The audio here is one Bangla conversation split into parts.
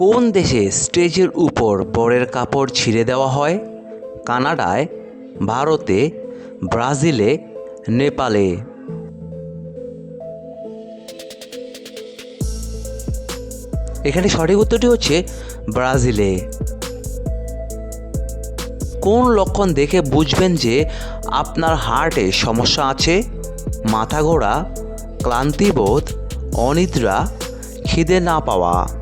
কোন দেশে স্টেজের উপর বরের কাপড় ছিঁড়ে দেওয়া হয়? কানাডায়, ভারতে, ব্রাজিলে, নেপালে। এখানে সঠিক উত্তরটি হচ্ছে ব্রাজিলে। কোন লক্ষণ দেখে বুঝবেন যে আপনার হার্টে সমস্যা আছে? মাথা ঘোরা, ক্লান্তিবোধ, অনিদ্রা, খিদে না পাওয়া।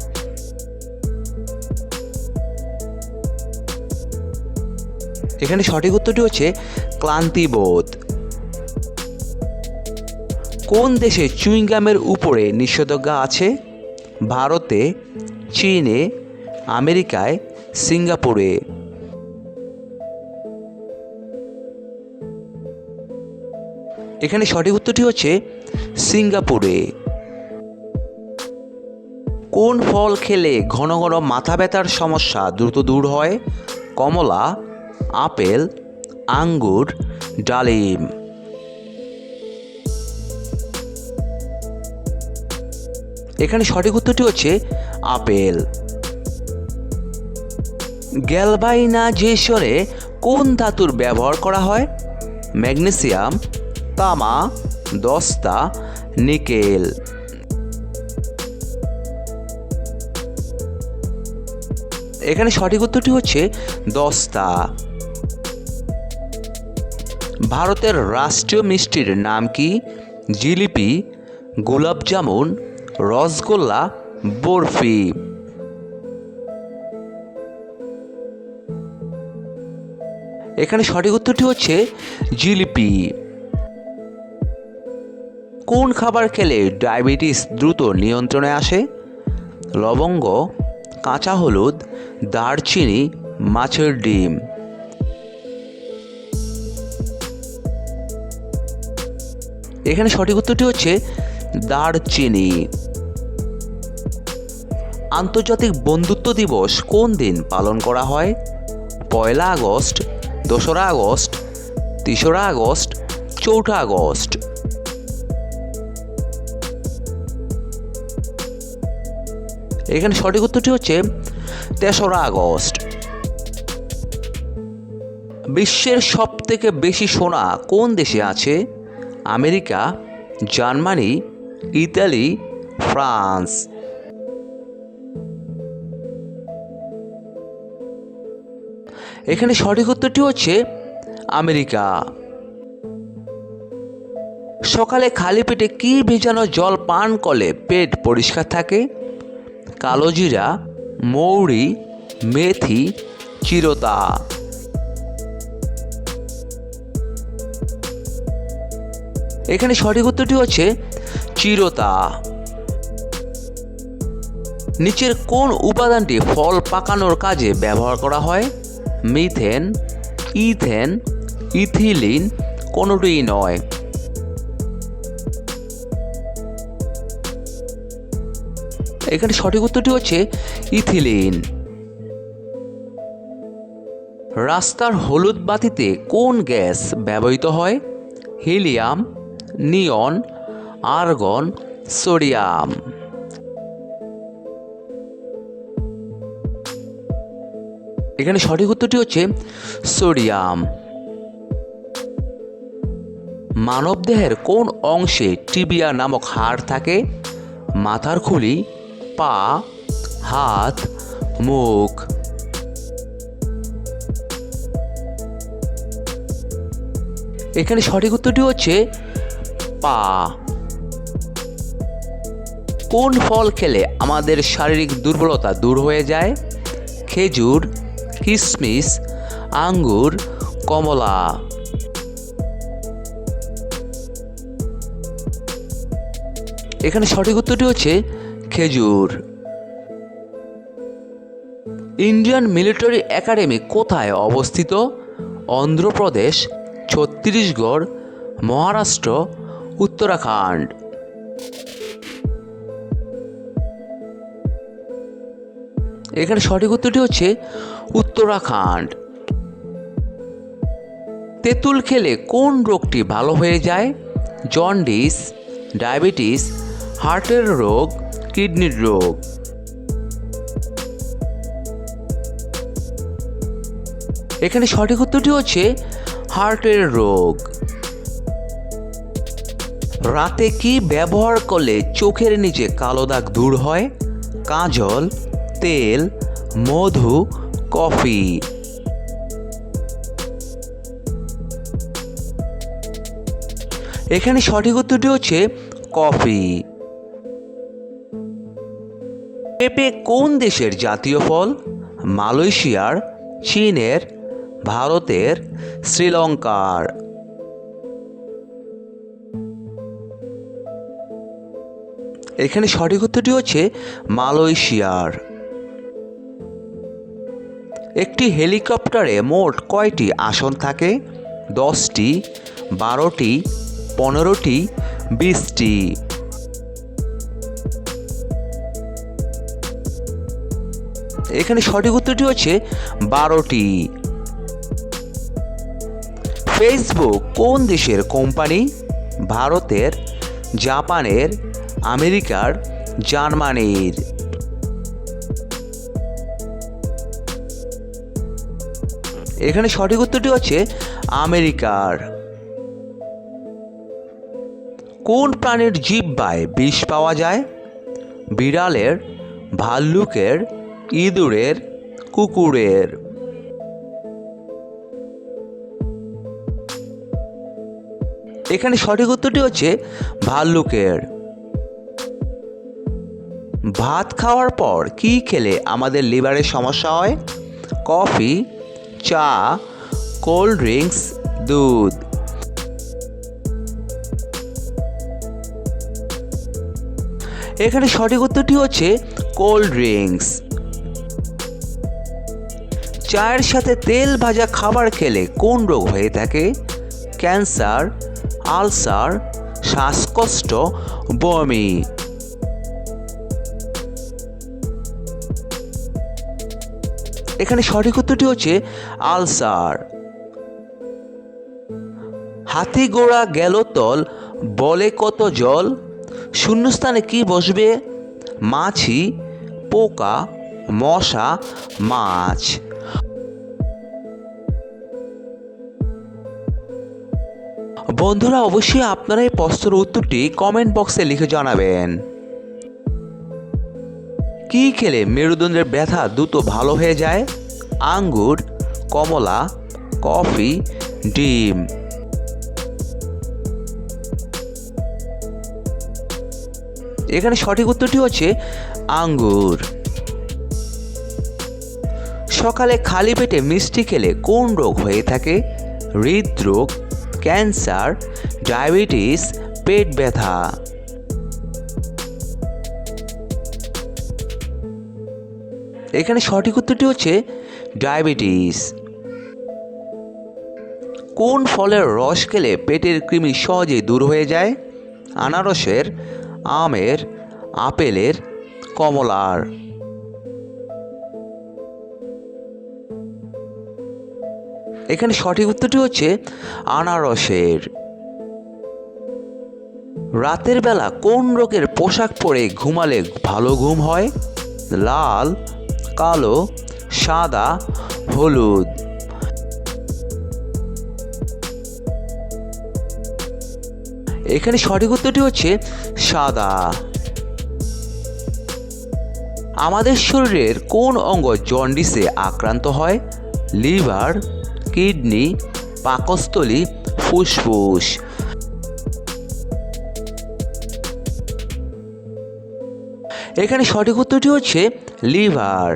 এখানে সঠিক উত্তরটি হচ্ছে ক্লান্তিবোধ। কোন দেশে চুইংগামের উপরে নিষেধাজ্ঞা আছে? ভারতে, চীনে, আমেরিকায়, সিঙ্গাপুরে। এখানে সঠিক উত্তরটি হচ্ছে সিঙ্গাপুরে। কোন ফল খেলে ঘন ঘন মাথা ব্যথার সমস্যা দ্রুত দূর হয়? কমলা আপেল, আঙ্গুর, ডালিম। এখানে সঠিক উত্তরটি হচ্ছে আপেল। গ্যালভাইনাইজেশনে কোন ধাতুর ব্যবহার করা হয়? ম্যাগনেসিয়াম, তামা, দস্তা, নিকেল। এখানে সঠিক উত্তরটি হচ্ছে দস্তা। ভারতের রাষ্ট্রীয় মিষ্টির নাম কি? জিলিপি, গোলাপ জামুন, রসগোল্লা, বরফি। এখানে সঠিক উত্তরটি হচ্ছে জিলিপি। কোন খাবার খেলে ডায়াবেটিস দ্রুত নিয়ন্ত্রণে আসে? লবঙ্গ, কাঁচা হলুদ, দারচিনি, মাছের ডিম। এখানে সঠিক উত্তরটি হচ্ছে দারচিনি। আন্তর্জাতিক বন্ধুত্ব দিবস কোন দিন পালন করা হয়? পয়লা আগস্ট, দোসরা আগস্ট, তেসরা আগস্ট, চৌঠা আগস্ট। এখানে সঠিক উত্তরটি হচ্ছে তেসরা আগস্ট। বিশ্বের সব থেকে বেশি সোনা কোন দেশে আছে? America, Germany, Italy, France. এখানে সঠিক উত্তরটি হচ্ছে আমেরিকা। সকালে খালি পেটে কি ভেজানো জল পান করলে পেট পরিষ্কার থাকে? কালোজিরা, মৌরি, মেথি, চিরতা। এখানে সঠিক উত্তরটি হচ্ছে চিরতা। নিচের কোন উপাদানটি ফল পাকানোর কাজে ব্যবহার করা হয়? মিথেন, ইথেন, ইথিলিন, কোনোটিই নয়। এখানে সঠিক উত্তরটি হচ্ছে ইথিলিন। রাস্তার হলুদ বাতিতে কোন গ্যাস ব্যবহৃত হয়? Helium neon, argon, sodium. এখানে সঠিক উত্তরটি হচ্ছে সোডিয়াম। মানবদেহের কোন অংশে টিবিয়া নামক হাড় থাকে? মাথার খুলি, পা, হাত, মুখ। এখানে সঠিক উত্তরটি হচ্ছে পা। কোন ফল খেলে আমাদের শারীরিক দুর্বলতা দূর হয়ে যায়? খেজুর কিশমিশ আঙ্গুর, কমলা। এখানে সঠিক উত্তরটি হচ্ছে খেজুর। ইন্ডিয়ান মিলিটারি একাডেমি কোথায় অবস্থিত? অন্ধ্রপ্রদেশ ছত্তিশগড় মহারাষ্ট্র, উত্তরাখণ্ড। এখানে সঠিক উত্তরটি হচ্ছে উত্তরাখণ্ড। তেঁতুল খেলে কোন রোগটি ভালো হয়ে যায়? জন্ডিস, ডায়াবেটিস, হার্টের রোগ, কিডনির রোগ। এখানে সঠিক উত্তরটি হচ্ছে হার্টের রোগ। রাতে কি ব্যবহার করলে চোখের নিচে কালো দাগ দূর হয়? কাজল, তেল, মধু, কফি। এখানে সঠিক উত্তরটি হচ্ছে কফি। পেঁপে কোন দেশের জাতীয় ফল? মালয়েশিয়ার, চীনের ভারতের শ্রীলঙ্কার। এখানে সঠিক উত্তরটি হচ্ছে মালয়েশিয়ার। একটি হেলিকপ্টারে মোট কয়টি আসন থাকে? দশটি, বারোটি, পনেরোটি, বিশটি। এখানে সঠিক উত্তরটি হচ্ছে বারোটি। ফেসবুক কোন দেশের কোম্পানি ভারতের, জাপানের, আমেরিকার, জার্মানির। এখানে সঠিক উত্তরটি হচ্ছে আমেরিকার। কোন প্রাণীর জিহ্বায় বিষ পাওয়া যায়? বিড়ালের, ভাল্লুকের, ইঁদুরের, কুকুরের। এখানে সঠিক উত্তরটি হচ্ছে ভাল্লুকের। ভাত খাওয়ার পর কি খেলে আমাদের লিভারের সমস্যা হয়? কফি, চা, কোল্ড ড্রিঙ্কস, দুধ। এখানে সঠিক উত্তরটি হচ্ছে কোল্ড ড্রিঙ্কস। চায়ের সাথে তেল ভাজা খাবার খেলে কোন রোগ হয়ে থাকে? ক্যান্সার আলসার শ্বাসকষ্ট বমি। এখানে সঠিক উত্তরটি হচ্ছে আলসার। হাতি গোড়া গেল তল, বলে কত জল? শূন্যস্থানে কি বসবে? মাছি, পোকা, মশা, মাছ। বন্ধুরা, অবশ্যই আপনারা এই প্রশ্নের উত্তরটি কমেন্ট বক্সে লিখে জানাবেন। কি খেলে মেরুদণ্ডের ব্যথা দ্রুত ভালো হয়ে যায়? আঙ্গুর, কমলা, কফি, ডিম। এখানে সঠিক উত্তরটি হচ্ছে আঙ্গুর। সকালে খালি পেটে মিষ্টি খেলে কোন রোগ হয়ে থাকে? হৃদরোগ ক্যান্সার, ডায়াবেটিস, পেট ব্যথা। এখানে সঠিক উত্তরটি হচ্ছে ডায়াবেটিস। কোন ফলের রস খেলে পেটের কৃমি সহজে দূর হয়ে যায়? আনারসের, আমের, আপেলের, কমলার। এখানে সঠিক উত্তরটি হচ্ছে আনারসের। রাতের বেলা কোন রোগের পোশাক পরে ঘুমালে ভালো ঘুম হয়? লাল, কালো, সাদা, হলুদ। এখানে সঠিক উত্তরটি হচ্ছে সাদা। আমাদের শরীরের কোন অঙ্গ জন্ডিসে আক্রান্ত হয়? লিভার কিডনি, পাকস্থলী, ফুসফুস। এখানে সঠিক উত্তরটি হচ্ছে লিভার।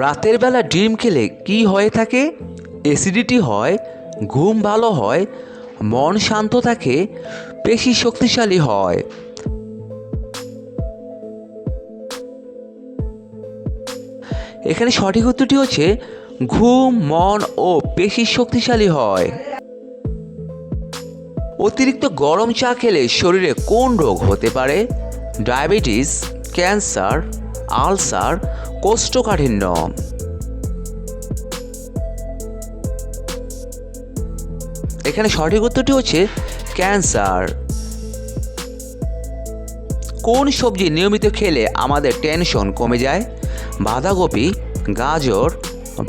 রাতের বেলা ডিম খেলে কি হয়ে থাকে? অ্যাসিডিটি হয়, ঘুম ভালো হয়, মন শান্ত থাকে পেশি শক্তিশালী হয়। এখানে সঠিক উত্তরটি হচ্ছে ঘুম, মন ও পেশি শক্তিশালী হয়। অতিরিক্ত গরম চা খেলে শরীরে কোন রোগ হতে পারে? ডায়াবেটিস, ক্যান্সার, আলসার, কোষ্ঠকাঠিন্য। এখানে সঠিক উত্তরটি হচ্ছে ক্যান্সার। কোন সবজি নিয়মিত খেলে আমাদের টেনশন কমে যায়? বাঁধাকপি, গাজর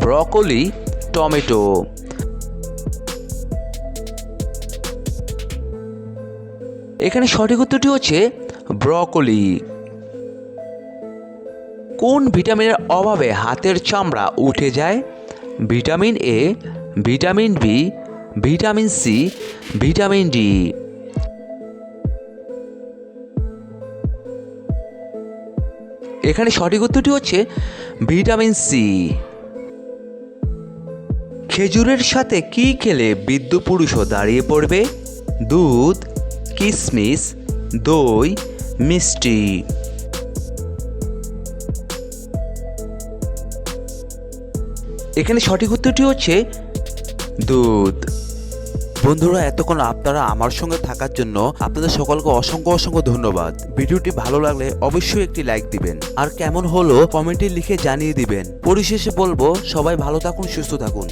ব্রকলি, টমেটো। এখানে সঠিক উত্তরটি হচ্ছে ব্রকলি। কোন ভিটামিনের অভাবে হাতের চামড়া উঠে যায়? Vitamin A, vitamin B, vitamin C, vitamin D. এখানে সঠিক উত্তরটি হচ্ছে ভিটামিন সি। খেজুরের সাথে কি খেলে বৃদ্ধ পুরুষও দাঁড়িয়ে পড়বে? দুধ কিশমিশ দই, মিষ্টি। এখানে সঠিক উত্তরটি হচ্ছে দুধ। বন্ধুরা, এতক্ষণ আপনারা আমার সঙ্গে থাকার জন্য আপনাদের সকলকে অসংখ্য অসংখ্য ধন্যবাদ। ভিডিওটি ভালো লাগলে অবশ্যই একটি লাইক দিবেন। আর কেমন হলো কমেন্টে লিখে জানিয়ে দিবেন। পরিশেষে বলব, সবাই ভালো থাকুন, সুস্থ থাকুন।